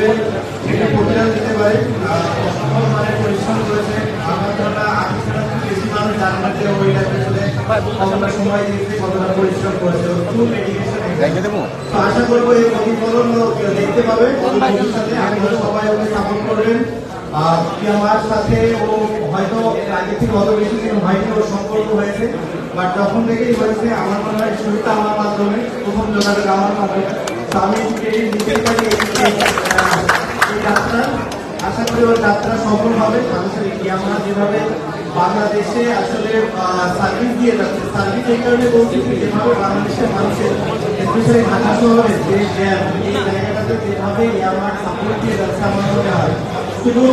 রুবেল এটা প্রতিদান দিতে পারে। অসম্ভব মানে পরিশ্রম করেছে। আমার ধারণা ছাড়া খুব বেশি মানুষ জানবে যে পেছনে কতটা সময় দিয়েছে কতটা পরিশ্রম করেছে। খুব তো আশা করব এই প্রতিফলন দেখতে পাবে। ভবিষ্যতে আপনারা সবাই ওকে সাপোর্ট করবেন। আমার সাথে ও হয়তো আগে থেকে অত বেশি দিন হয়নি ওর সম্পর্ক হয়েছে। বাট যখন থেকেই হয়েছে। আমার মনে হয় শুরুটা আমার মাধ্যমে প্রথম যোগাযোগ আমার মাধ্যমে। আমি এই নিজের কাছে এই আহ, এই যাত্রা আশা করি ওর যাত্রা সফল হবে। মানুষের আমরা যেভাবে বাংলাদেশে আসলে সার্ভিস দিয়ে যাচ্ছে সার্ভিস এই কারণে বলছি যেভাবে বাংলাদেশের মানুষের স্পেশালি ঢাকা শহরে যে এই জায়গাটাতে যেভাবে আমার সাপোর্ট দিয়ে যাচ্ছে, আমার মনে হয় শুধু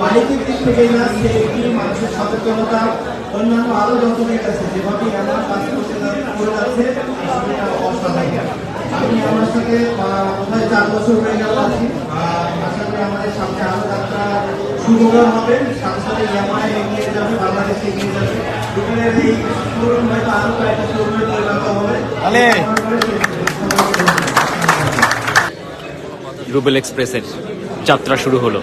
বাণিজ্যিক দিক থেকে না সেফটি মানুষের সচেতনতা, অন্যান্য আরও যত দিক আছে যেভাবে আমার কাজ করতে করে যাচ্ছে আমি আমার সাথে বোধহয় চার বছর হয়ে গেল আছি আর আশা করি আমাদের সামনে আরও যাত্রা সুন্দর হবে সাথে সাথে এগিয়ে যাবে বাংলাদেশ এগিয়ে যাবে। দুপুরের এই শোরুম হয়তো আরও কয়েকটা শোরুমে পরিণত হবে। তাহলে আমার সেই- রুবেল এক্সপ্রেসের যাত্রা শুরু হলো।